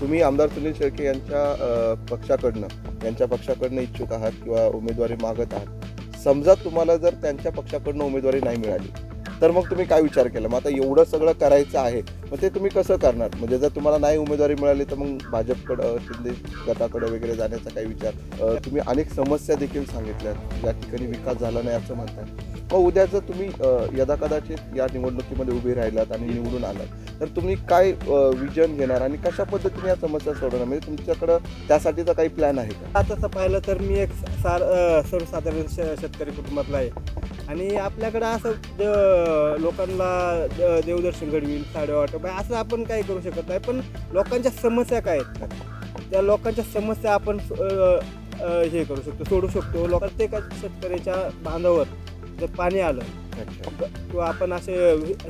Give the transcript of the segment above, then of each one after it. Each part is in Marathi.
तुम्ही आमदार सुनील शेळके यांच्या पक्षाकडनं यांच्या पक्षाकडनं इच्छुक आहात किंवा उमेदवारी मागत आहात समजा तुम्हाला जर त्यांच्या पक्षाकडनं उमेदवारी नाही मिळाली तर मग तुम्ही काय विचार केला? मग आता एवढं सगळं करायचं आहे मग ते तुम्ही कसं करणार? म्हणजे जर तुम्हाला नाही उमेदवारी मिळाली तर मग भाजपकडं शिंदे गटाकडं वगैरे जाण्याचा काही विचार तुम्ही अनेक समस्या देखील सांगितल्यात या ठिकाणी विकास झाला नाही असं म्हणतात मग उद्या जर तुम्ही यदा यदाकदाचित या निवडणुकीमध्ये उभे राहिलात आणि निवडून आलात तर तुम्ही काय विजन घेणार आणि कशा पद्धतीने या समस्या सोडवणार? म्हणजे तुमच्याकडं त्यासाठीचा काही प्लॅन आहे का? तसं पाहिलं तर मी एक सार सर्वसाधारण श शेतकरी कुटुंबातला आहे. आणि आपल्याकडं असं द- लोकांना देवदर्शन घडवील साडेवाटप आहे असं आपण काही करू शकत नाही. पण लोकांच्या समस्या काय आहेत? त्या लोकांच्या समस्या आपण हे करू शकतो सोडू शकतो. लोक प्रत्येकाच्या शेतकऱ्याच्या बांधावर जर पाणी आलं अच्छा. किंवा आपण असे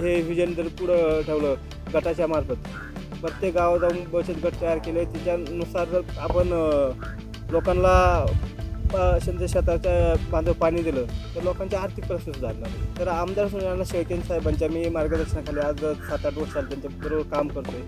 हे विजन जर पुढं ठेवलं गटाच्या मार्फत प्रत्येक गावात जाऊन बचत गट तयार केले त्याच्यानुसार जर आपण लोकांना शेत- शेताच्या बांधव पाणी दिलं तर लोकांच्या आर्थिक प्रश्न सुधारणार. तर आमदार सुनील शेळकेन साहेबांच्या मी मार्गदर्शनाखाली आज सात आठ वर्ष झाले त्यांच्या बरोबर काम करतोय.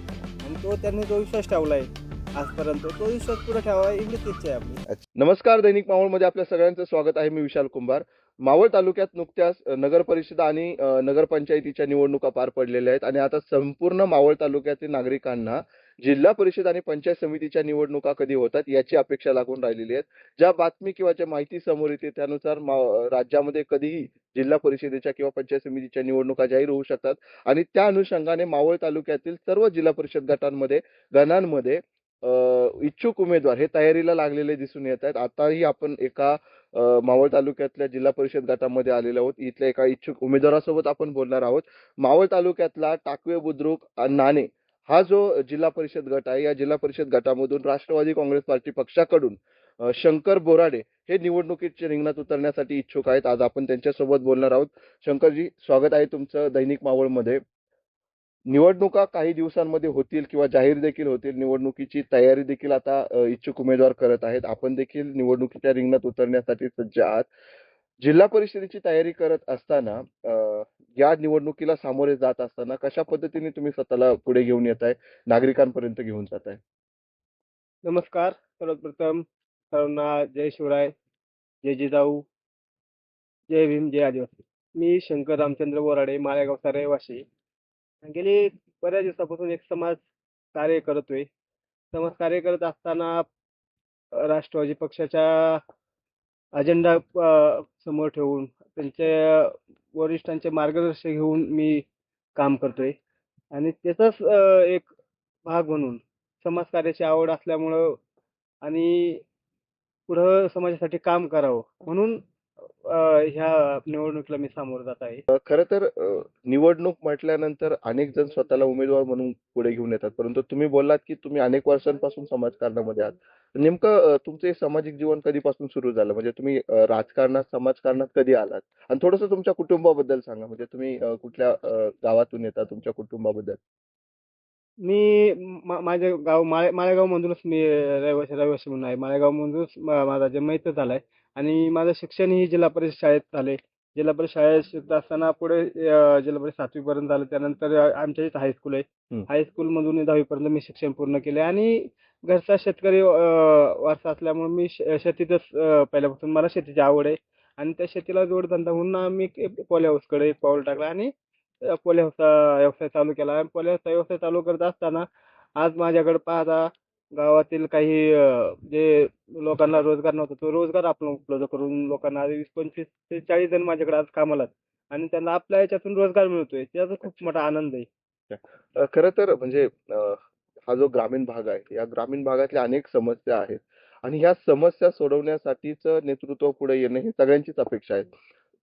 आणि तो त्यांनी जो विश्वास ठेवला आहे आजपर्यंत. तो विश्वास पुढे ठेवावा एवढीच इच्छा आहे आपली. नमस्कार दैनिक मावळमध्ये आपल्या सगळ्यांचं स्वागत आहे. मी विशाल कुंभार. मावळ तालुक्यात नुकत्याच नगर परिषदा आणि नगरपंचायतीच्या निवडणुका पार पडलेल्या आहेत आणि आता संपूर्ण मावळ तालुक्यातील नागरिकांना जिल्हा परिषद आणि पंचायत समितीच्या निवडणुका कधी होतात याची अपेक्षा लागून राहिलेली आहेत. ज्या बातमी किंवा ज्या माहिती समोर येते त्यानुसार मा- राज्यामध्ये कधीही जिल्हा परिषदेच्या किंवा पंचायत समितीच्या निवडणुका जाहीर होऊ शकतात. आणि त्या अनुषंगाने मावळ तालुक्यातील सर्व जिल्हा परिषद गटांमध्ये गणांमध्ये इच्छुक उमेदवार हे तयारीला लागलेले दिसून येत आहेत. आताही आपण एका मावळ तालुक्यातल्या जिल्हा परिषद गटामध्ये आलेलो आहोत. इथल्या एका इच्छुक उमेदवारासोबत आपण बोलणार आहोत. मावळ तालुक्यातला टाकवे बुद्रुक नाणे हा जो जिल्हा परिषद गट आहे या जिल्हा परिषद गटामधून राष्ट्रवादी काँग्रेस पार्टी पक्षाकडून शंकर बोराडे हे निवडणुकीच्या रिंगणात उतरण्यासाठी इच्छुक आहेत. आज आपण त्यांच्यासोबत बोलणार आहोत. शंकरजी स्वागत आहे तुमचं दैनिक मावळमध्ये. निवडणुका काही दिवसांमध्ये होतील किंवा जाहीर देखील होतील. निवडणुकीची तयारी देखील आता इच्छुक उमेदवार करत आहेत. आपण देखील निवडणुकीच्या रिंगणात उतरण्यासाठी सज्ज आहात. जिल्हा परिषदेची तयारी करत असताना या निवडणुकीला सामोरे जात असताना कशा पद्धतीने तुम्ही स्वतःला पुढे घेऊन येत आहे? नागरिकांपर्यंत घेऊन जात आहे. नमस्कार. सर्वप्रथम सर्वांना जय शिवराय जय जिजाऊ जय भीम जय आदिवासी. मी शंकर रामचंद्र बोराडे माळेगावचा रहिवासी. गेली बऱ्याच दिवसापासून एक समाज कार्य करतोय. समाज कार्य करत असताना राष्ट्रवादी पक्षाच्या अजेंडा समोर ठेवून त्यांच्या वरिष्ठांचे मार्गदर्शन घेऊन मी काम करतोय. आणि त्याचाच एक भाग म्हणून समाजकार्याची आवड असल्यामुळं आणि पुढं समाजासाठी काम करावं म्हणून अ, ह्या निवडणुकीला मी सामोरं जात आहे. अ, खरं तर अ, निवडणूक म्हटल्यानंतर अनेक जण स्वतःला उमेदवार म्हणून पुढे घेऊन येतात. परंतु तुम्ही बोललात की तुम्ही अनेक वर्षांपासून समाजकारणामध्ये आहात. नेमकं अ, तुमचं हे सामाजिक जीवन कधीपासून सुरू झालं? म्हणजे तुम्ही अ, राजकारणात समाजकारणात कधी आलात? आणि थोडंसं तुमच्या कुटुंबाबद्दल सांगा. म्हणजे तुम्ही अ, कुठल्या अ, गावातून येता तुमच्या कुटुंबाबद्दल? मी मा- माझे गाव माळे माळेगावमधूनच मी रहिवासी रहिवासी म्हणून आहे. माळेगावमधूनच मा- माझा जन्म इथं झाला आहे आणि माझं शिक्षणही जिल्हा परिषद शाळेत झाले. जिल्हा परिषद शाळेत शिकत असताना पुढे जिल्हा परिषद सातवीपर्यंत झालं. त्यानंतर आमच्या इथं हायस्कूल आहे. हायस्कूलमधून दहावीपर्यंत मी शिक्षण पूर्ण केले आणि घरचा शेतकरी वारसा असल्यामुळे मी श- शेतीतच पहिल्यापासून मला शेतीची आवड आहे. आणि त्या शेतीला जोडधंदा म्हणून आम्ही पोली हाऊसकडे पाऊल टाकलं आणि अ, पोली हाऊसचा व्यवसाय चालू केला. आणि पोली हाऊसचा व्यवसाय चालू करत असताना आज माझ्याकडे पाहता गावातील काही जे लोकांना रोजगार नव्हता तो रोजगार आपण उपलब्ध करून लोकांना वीस पंचवीस ते चाळीस जण माझ्याकडे आज कामाला आहेत. आणि त्यांना आपल्या याच्यातून रोजगार मिळतोय त्याचा खूप मोठा आनंद आहे. खर तर म्हणजे हा जो ग्रामीण भाग आहे या ग्रामीण भागातल्या अनेक समस्या आहेत. आणि ह्या समस्या सोडवण्यासाठीच नेतृत्व पुढे येणं ही सगळ्यांचीच अपेक्षा आहे.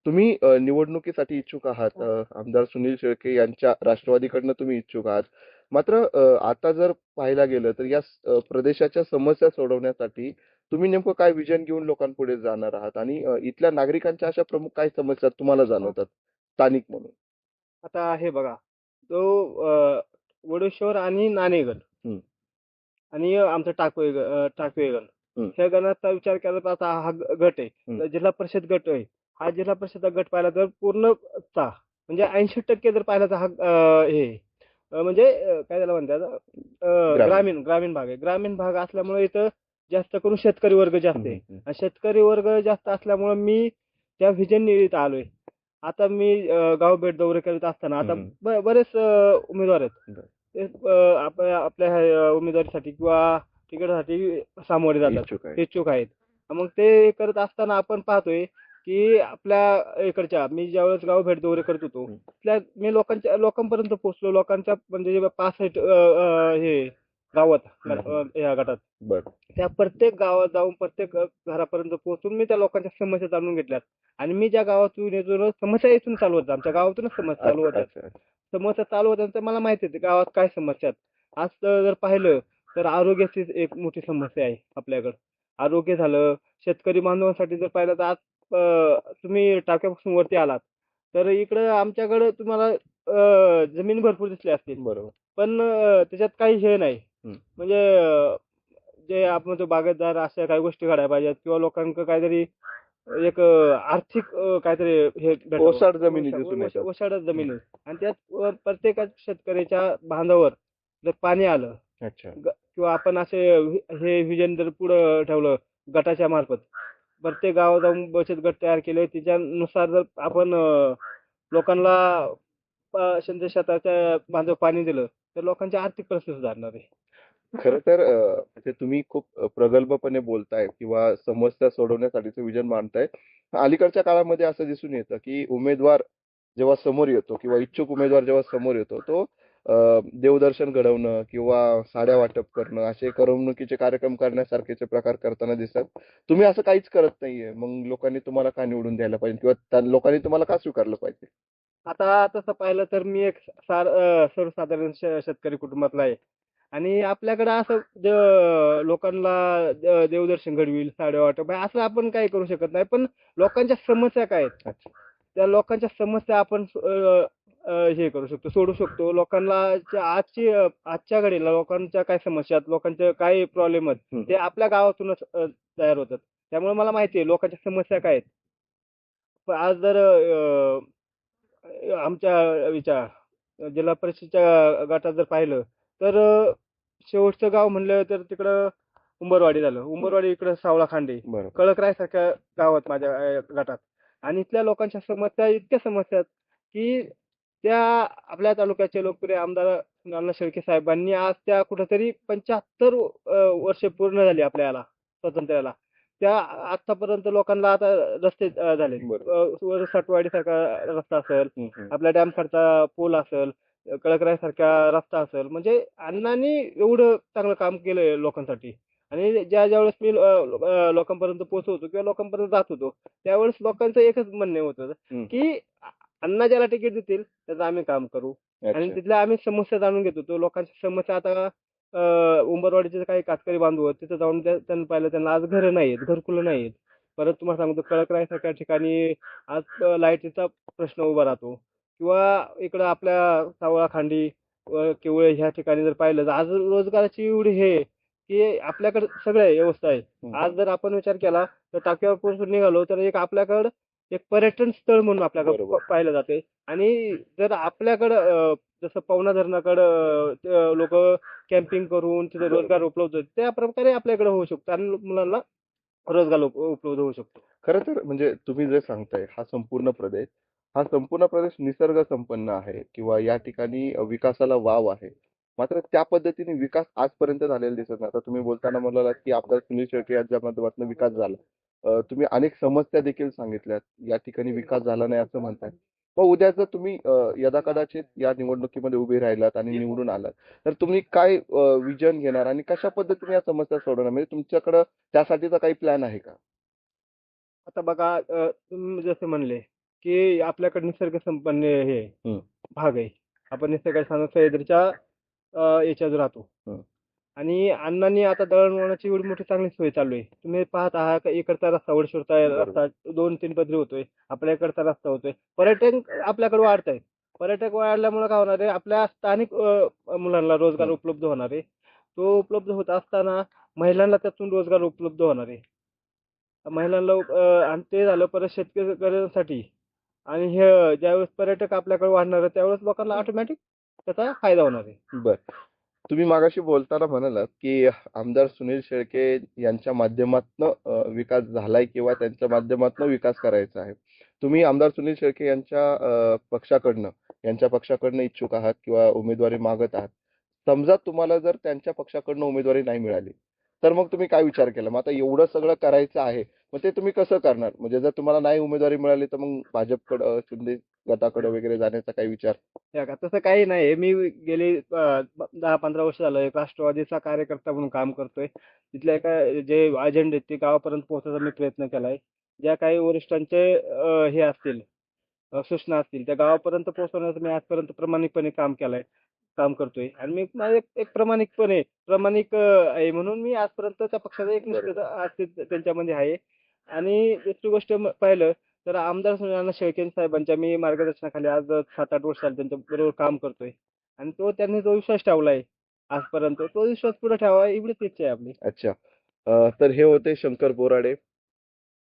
तुम्ही अ, निवडणुकीसाठी इच्छुक आहात अ, आमदार सुनील शेळके यांच्या राष्ट्रवादीकडनं तुम्ही इच्छुक आहात. मात्र अ, आता जर पाहायला गेलं तर या स- अ, प्रदेशाच्या समस्या सोडवण्यासाठी तुम्ही नेमकं काय विजन घेऊन लोकांपुढे जाणार आहात? आणि अ, इथल्या नागरिकांच्या अशा प्रमुख काय समस्या तुम्हाला जाणवतात? स्थानिक म्हणून. आता हे बघा तो अ, वडेश्वर आणि हं. आणि आमचं टाकवे ग- अ, टाकवेगण. हं. ह्या गणाचा विचार केला तर आता हा गट आहे. जिल्हा परिषद गट आहे. हा जिल्हा परिषद गट पाहिला तर पूर्णचा म्हणजे ऐंशी टक्के जर पाहिला तर हा हे म्हणजे काय त्याला म्हणतात? ग्रामीण. ग्रामीण भाग आहे. ग्रामीण भाग असल्यामुळे इथं जास्त करून शेतकरी वर्ग जास्त आहे. शेतकरी वर्ग जास्त असल्यामुळे मी त्या व्हिजन इथं आलोय. आता मी गाव भेट दौरे करत असताना आता बरेच उमेदवार आहेत. आपल्या उमेदवारीसाठी किंवा तिकीटसाठी सामोरे जातात. इच्छुक आहे इच्छुक आहेत. मग ते करत असताना आपण पाहतोय की आपल्या इकडच्या मी ज्यावेळेस गाव भेट दौरे करत होतो हम्म. त्या मी लोकांच्या लोकांपर्यंत पोहोचलो. लोकांच्या म्हणजे जे पासष्ट अं, अं, हे गावात गट- हम्म. अं, या गटात. बर. त्या प्रत्येक गावात जाऊन प्रत्येक अ, घरापर्यंत पोहोचून मी त्या लोकांच्या समस्या जाणून घेतल्यात. आणि मी ज्या गावातून येतो समस्या इथून चालू होत्या आमच्या गावातूनच समस्या चालू होत्या अच्छा, अच्छा. समस्या चालू होत्या तर मला माहिती आहे गावात काय समस्या आहेत. आज तर जर पाहिलं तर आरोग्याची एक मोठी समस्या आहे आपल्याकडं. आरोग्य झालं शेतकरी बांधवांसाठी जर पाहिलं तर आज तुम्ही टाक्यापासून वरती आलात तर इकडं आमच्याकडं तुम्हाला जमीन भरपूर दिसली असतील. बरोबर. पण त्याच्यात काही हे नाही. म्हणजे जे आपण म्हणतो बागायतदार अशा काही गोष्टी घडायला पाहिजेत किंवा लोकांकडे काहीतरी एक आर्थिक काहीतरी हे. ओसाड जमिनी ओसाड- जमीन. आणि त्यात प्रत्येक शेतकऱ्याच्या बांधावर जर पाणी आलं अच्छा. किंवा आपण असे हे विजन जर पुढं ठेवलं गटाच्या मार्फत प्रत्येक गावात जाऊन बचत गट तयार केले त्याच्यानुसार जर आपण लोकांना प- शेताच्या बांधव पाणी दिलं तर लोकांची आर्थिक परिस्थिती सुधारणार आहे. खर तर म्हणजे तुम्ही खूप प्रगल्भपणे बोलताय किंवा समस्या सोडवण्यासाठीच विजन मांडताय. अलीकडच्या काळामध्ये असं दिसून येतं की उमेदवार जेव्हा समोर येतो किंवा इच्छुक उमेदवार जेव्हा समोर येतो तो देवदर्शन घडवणं किंवा साड्या वाटप करणं असे करमणुकीचे कार्यक्रम करण्यासारखेचे प्रकार करताना दिसतात. तुम्ही असं काहीच करत नाहीये. मग लोकांनी तुम्हाला का निवडून द्यायला पाहिजे किंवा लोकांनी तुम्हाला का स्वीकारलं पाहिजे? आता तसं पाहिलं तर मी एक सर्वसाधारण शेतकरी कुटुंबातला आहे. आणि आपल्याकडं असं लोकांना देवदर्शन घडविल साड्या वाटप असं आपण काही करू शकत नाही. पण लोकांच्या समस्या काय आहेत? त्या लोकांच्या समस्या आपण हे करू शकतो सोडू शकतो. लोकांना आजची आजच्या घडीला लोकांच्या काय समस्या आहेत लोकांच्या काय प्रॉब्लेम आहेत. ते आपल्या गावातूनच तयार होतात. त्यामुळे मला माहिती आहे लोकांच्या समस्या काय आहेत? पण आज जर आमच्या विचार जिल्हा परिषदच्या गटात जर पाहिलं तर शेवटचं गाव म्हणलं तर तिकडं उंबरवाडी झालं. उंबरवाडी इकडं सावळा खांडे बरोबर. कळकरायसारख्या गावात माझ्या गटात. आणि इथल्या लोकांच्या समस्या इतक्या समस्या आहेत की त्या आपल्या तालुक्याचे लोकप्रिय आमदार नाना शेळके साहेबांनी आज त्या कुठेतरी पंच्याहत्तर वर्ष पूर्ण झाली आपल्याला स्वातंत्र्याला त्या आतापर्यंत लोकांना आता रस्ते झाले साठवाडी सारखा रस्ता असेल. आपल्या डॅम सारखा पूल असेल कळकराय सारखा रस्ता असेल म्हणजे अण्णांनी एवढं चांगलं काम केलंय लोकांसाठी आणि ज्या ज्यावेळेस मी अ, अ, लोकांपर्यंत पोहोचवतो किंवा लोकांपर्यंत जात होतो त्यावेळेस लोकांचं एकच म्हणणे होतं. की अण्णा ज्याला तिकीट देतील त्याचं आम्ही काम करू. आणि. तिथल्या आम्ही समस्या जाणून घेत. होतो लोकांच्या समस्या आता उंबरवाडीचे काही कातकरी बांधव आहेत तिथं जाऊन त्या- त्यांनी पाहिलं त्यांना आज घरं नाहीत घरकुलं नाहीत परत तुम्हाला सांगतो कळकरायसारख्या ठिकाणी आज लाईटीचा प्रश्न उभा राहतो. किंवा इकडं आपल्या सावळा खांडी किवळे ह्या ठिकाणी जर पाहिलं तर आज रोजगाराची एवढी हे की आपल्याकडे सगळ्या व्यवस्था आहे. आज जर आपण विचार केला तर टाक्यावर निघालो तर एक आपल्याकडं एक पर्यटन स्थळ म्हणून आपल्याकडे बरोबर. पाहिलं जाते. आणि जर आपल्याकडं अ, जसं पवना धरणाकडं लोक कॅम्पिंग करून तिथे रोजगार उपलब्ध होतो त्या प्रकारे आपल्याकडे होऊ शकतो आणि मुलांना रोजगार उप- उपलब्ध होऊ शकतो. खरं तर म्हणजे तुम्ही जे सांगताय हा संपूर्ण प्रदेश हा संपूर्ण प्रदेश निसर्ग संपन्न आहे किंवा या ठिकाणी विकासाला वाव आहे. मात्र त्या पद्धतीने विकास आजपर्यंत झालेला दिसत नाही. आता तुम्ही बोलताना म्हणालात की आपल्या सुनील शेळके यांच्या माध्यमातून विकास झाला. तुम्ही अनेक समस्या देखील सांगितल्यात. या ठिकाणी विकास झाला नाही असं म्हणताय मग उद्या जर तुम्ही अं, यदाकदाचित या निवडणुकीमध्ये उभे राहिलात आणि निवडून आलात तर तुम्ही काय विजन घेणार आणि कशा पद्धतीने या समस्या सोडवणार? म्हणजे तुमच्याकडं त्यासाठीचा काही प्लॅन आहे का? आता बघा तुम्ही जसे म्हणले की आपल्याकडे निसर्ग संपन्न हे. भाग आहे. आपण निसर्ग सह्याद्रीच्या याच्यात राहतो. आणि अण्णांनी आता दळणवळणाची एवढी मोठी चांगली सोय चालू आहे. तुम्ही पाहत आहात का इकडचा रस्ता बरोबर. रस्ता दोन तीन पदरी होतोय आपल्या इकडचा रस्ता होतोय. पर्यटन आपल्याकडे वाढत आहे पर्यटक वाढल्यामुळे काय होणार आहे आपल्या स्थानिक मुलांना रोजगार. उपलब्ध होणार आहे. तो उपलब्ध होत असताना महिलांना त्यातून रोजगार उपलब्ध होणार आहे. महिलांना आणि ते झालं परत शेतकऱ्यांसाठी. आणि हे ज्यावेळेस पर्यटक आपल्याकडे वाढणार आहे त्यावेळेस लोकांना ऑटोमॅटिक त्याचा फायदा होणार आहे. बर. तुम्ही मागाशी बोलताना म्हणालात की आमदार सुनील शेळके यांच्या माध्यमातनं विकास झालाय किंवा त्यांच्या माध्यमातनं विकास करायचा आहे. तुम्ही आमदार सुनील शेळके यांच्या पक्षाकडनं यांच्या पक्षाकडनं इच्छुक आहात किंवा उमेदवारी मागत आहात. समजा तुम्हाला जर त्यांच्या पक्षाकडनं उमेदवारी नाही मिळाली तर मग तुम्ही काय विचार केला? मग आता एवढं सगळं करायचं आहे मग ते तुम्ही कसं करणार? म्हणजे जर तुम्हाला नाही उमेदवारी मिळाली तर मग भाजपकडं शिंदे गटाकडे वगैरे जाण्याचा काही विचार? हे बघा, तसं काही नाही. मी गेली अं, ब- दहा पंधरा वर्ष झालं. एक राष्ट्रवादीचा कार्यकर्ता म्हणून काम करतोय. तिथल्या एका जे अजेंडे आहेत ते गावापर्यंत पोहोचण्याचा मी प्रयत्न केलाय. ज्या काही वरिष्ठांचे अं, हे असतील अं, सूचना असतील त्या गावापर्यंत पोहोचवण्याचं मी आजपर्यंत प्रामाणिकपणे काम केलंय काम करतोय. आणि मी माझं एक एक प्रामाणिकपणे प्रामाणिक अं, आहे म्हणून मी आजपर्यंत त्या पक्षाचा एक निष्ठा त्यांच्यामध्ये आहे. आणि दुसरी गोष्ट म- पाहिलं तर आमदार सुनील शेळके साहेबांच्या मी मार्गदर्शनाखाली आज सात आठ वर्ष झाले त्यांच्या बरोबर काम करतोय. आणि तो त्यांनी जो विश्वास ठेवलाय आजपर्यंत तो विश्वास पुढे ठेवा एवढीच इच्छा आहे आपली. अच्छा. तर हे होते शंकर बोराडे.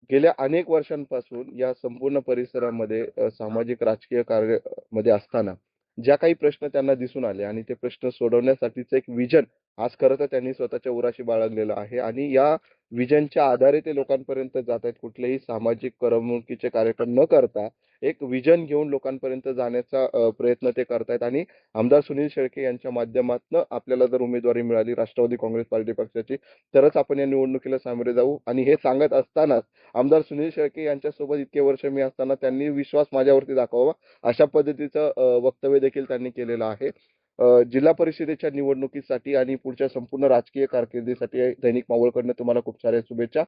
गेल्या अनेक वर्षांपासून या संपूर्ण परिसरामध्ये सामाजिक राजकीय कार्यमध्ये असताना ज्या काही प्रश्न त्यांना दिसून आले आणि ते प्रश्न सोडवण्यासाठीचं एक विजन आज खरं तर त्यांनी स्वतःच्या उराशी बाळगलेलं आहे. आणि या विजनच्या आधारे ते लोकांपर्यंत जात आहेत. कुठलेही सामाजिक करमणुकीचे कार्यक्रम न करता एक विजन घेऊन लोकांपर्यंत जाण्याचा प्रयत्न ते करतायत. आणि आमदार सुनील शेळके यांच्या माध्यमातून आपल्याला जर उमेदवारी मिळाली राष्ट्रवादी काँग्रेस पार्टी पक्षाची तरच आपण या निवडणुकीला सामोरे जाऊ. आणि हे सांगत असतानाच आमदार सुनील शेळके यांच्यासोबत इतके वर्ष मी असताना त्यांनी विश्वास माझ्यावरती दाखवावा अशा पद्धतीचं वक्तव्य देखील त्यांनी केलेलं आहे. जिल्हा परिषदेच्या निवडणुकीसाठी आणि पुढच्या संपूर्ण राजकीय कारकिर्दीसाठी दैनिक मावळकडनं तुम्हाला खूप साऱ्या शुभेच्छा.